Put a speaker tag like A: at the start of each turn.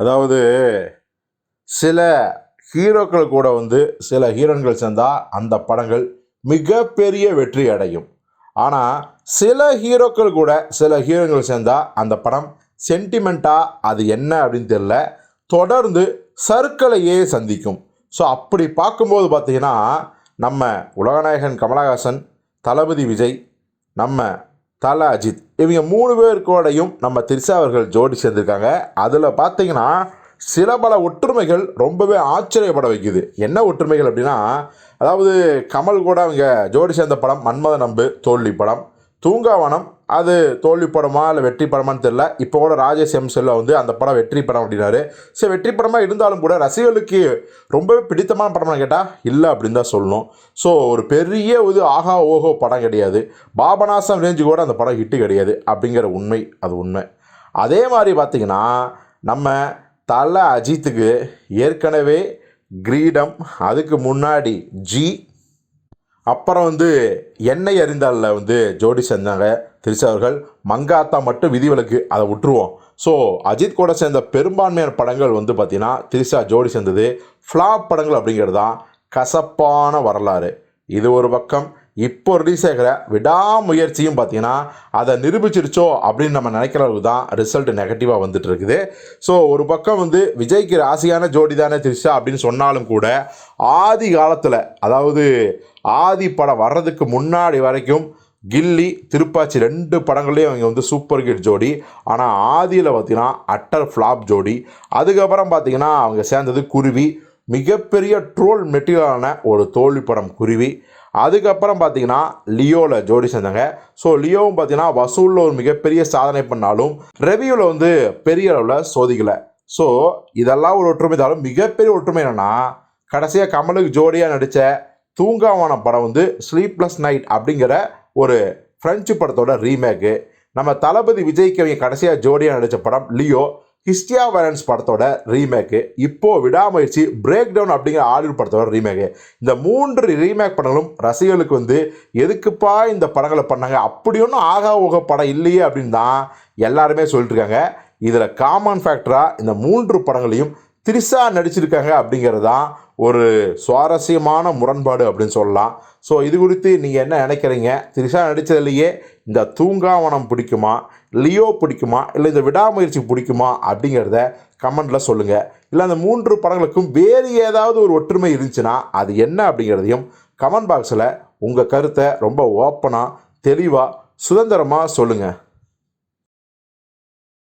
A: அதாவது சில ஹீரோக்கள் கூட வந்து சில ஹீரோன்கள் சேர்ந்தால் அந்த படங்கள் மிகப்பெரிய வெற்றி அடையும். ஆனால் சில ஹீரோக்கள் கூட சில ஹீரோக்கள் சேர்ந்தால் அந்த படம் சென்டிமெண்ட்டாக அது என்ன அப்படின்னு தெரில தொடர்ந்து சர்க்களையே சந்திக்கும். ஸோ அப்படி பார்க்கும்போது பார்த்திங்கன்னா நம்ம உலகநாயகன் கமலஹாசன் தளபதி விஜய் நம்ம தல அஜித். இவங்க மூணு பேருக்கூடையும் நம்ம திரிசா அவர்கள் ஜோடி சேர்ந்திருக்காங்க. அதில் பார்த்தீங்கன்னா சில பல ஒற்றுமைகள் ரொம்பவே ஆச்சரியப்பட வைக்குது. என்ன ஒற்றுமைகள் அப்படின்னா அதாவது கமல் கூட அவங்க ஜோடி சேர்ந்த படம் மன்மத நம்பு தோல்வி படம். தூங்காவனம் அது தோல்வி படமா இல்லை வெற்றி படமான்னு தெரில இப்போ கூட ராஜேஷ் எம் செல்வா வந்து அந்த படம் வெற்றி படம் அப்படின்னாரு. சரி வெற்றி படமாக இருந்தாலும் கூட ரசிகர்களுக்கு ரொம்பவே பிடித்தமான படம்னு கேட்டால் இல்லை அப்படின்னு தான் சொல்லணும். ஸோ ஒரு பெரிய இது ஆஹா ஓஹோ படம் கிடையாது. பாபநாசம் ரேஞ்சு கூட அந்த படம் ஹிட்டு கிடையாது அப்படிங்கிற உண்மை அது உண்மை. அதே மாதிரி பார்த்திங்கன்னா நம்ம தலை அஜித்துக்கு ஏற்கனவே கிரீடம் அதுக்கு முன்னாடி ஜி அப்புறம் வந்து எண்ணெய் அறிந்தாலில் வந்து ஜோடி செஞ்சாங்க திரிஷா அவர்கள். மங்காத்தா மட்டும் விதிவிலக்கு அதை விட்டுருவோம். ஸோ அஜித் கூட சேர்ந்த பெரும்பான்மையான படங்கள் வந்து பார்த்திங்கன்னா திரிசா ஜோடி சேர்ந்தது. ஃப்ளாப் படங்கள் அப்படிங்கிறது தான் கசப்பான வரலாறு. இது ஒரு பக்கம் இப்போ ரிலீஸ் ஆகிற விடாமுயற்சியும் பார்த்தீங்கன்னா அதை நிரூபிச்சிருச்சோ அப்படின்னு நம்ம நினைக்கிற அளவுக்கு தான் ரிசல்ட் நெகட்டிவாக வந்துட்டு இருக்குது. ஸோ ஒரு பக்கம் வந்து விஜய்க்கு ராசியான ஜோடி தானே திரிஷா அப்படின்னு சொன்னாலும் கூட ஆதி காலத்தில் அதாவது ஆதி படம் வர்றதுக்கு முன்னாடி வரைக்கும் கில்லி திருப்பாச்சி ரெண்டு படங்கள்லேயும் அவங்க வந்து சூப்பர் ஹிட் ஜோடி. ஆனால் ஆதியில் பார்த்தீங்கன்னா அட்டர் ஃப்ளாப் ஜோடி. அதுக்கப்புறம் பார்த்தீங்கன்னா அவங்க சேர்ந்தது குருவி. மிகப்பெரிய ட்ரோல் மெட்டீரியலான ஒரு தோல்வி படம் குருவி. அதுக்கப்புறம் பார்த்தீங்கன்னா லியோவில் ஜோடி சேர்ந்தாங்க. ஸோ லியோவும் பார்த்தீங்கன்னா வசூலில் ஒரு மிகப்பெரிய சாதனை பண்ணாலும் ரெவியூவில் வந்து பெரிய அளவில் சோதிக்கலை. ஸோ இதெல்லாம் ஒரு ஒற்றுமை. தாலும் மிகப்பெரிய ஒற்றுமை என்னென்னா கடைசியாக கமலுக்கு ஜோடியாக நடித்த தூங்காவான படம் வந்து ஸ்லீப்லெஸ் நைட் அப்படிங்கிற ஒரு ஃப்ரெஞ்சு படத்தோட ரீமேக்கு நம்ம தளபதி விஜய்க்கு அவங்க கடைசியாக ஜோடியாக நடித்த படம் லியோ. ஹிஸ்டியா வரன்ஸ் படத்தோட ரீமேக்கு இப்போ விடாமுயற்சி பிரேக் டவுன் அப்படிங்கிற ஆலிவுட் படத்தோட ரீமேக்கு இந்த மூன்று ரீமேக் படங்களும் ரசிகர்களுக்கு வந்து எதுக்குப்பா இந்த படங்களை பண்ணாங்க? அப்படி ஒன்றும் ஆகா ஓக படம் இல்லையே அப்படின்னு தான் எல்லாருமே சொல்லிட்டுருக்காங்க இதில் காமன் ஃபேக்டராக இந்த மூன்று படங்களையும் திரிசா நடிச்சிருக்காங்க அப்படிங்கிறது தான் ஒரு சுவாரஸ்யமான முரண்பாடு அப்படின்னு சொல்லலாம். ஸோ இது குறித்து நீங்கள் என்ன நினைக்கிறீங்க? திரிஷா நடித்ததுலேயே இந்த தூங்காவனம் பிடிக்குமா? லியோ பிடிக்குமா? இல்லை இந்த விடாமுயற்சி பிடிக்குமா? அப்படிங்கிறத கமெண்டில் சொல்லுங்கள் இல்லை அந்த மூன்று படங்களுக்கும் வேறு ஏதாவது ஒரு ஒற்றுமை இருந்துச்சுன்னா அது என்ன அப்படிங்கிறதையும் கமெண்ட் பாக்ஸில் உங்கள் கருத்தை ரொம்ப ஓப்பனாக தெளிவாக சுதந்திரமாக சொல்லுங்கள்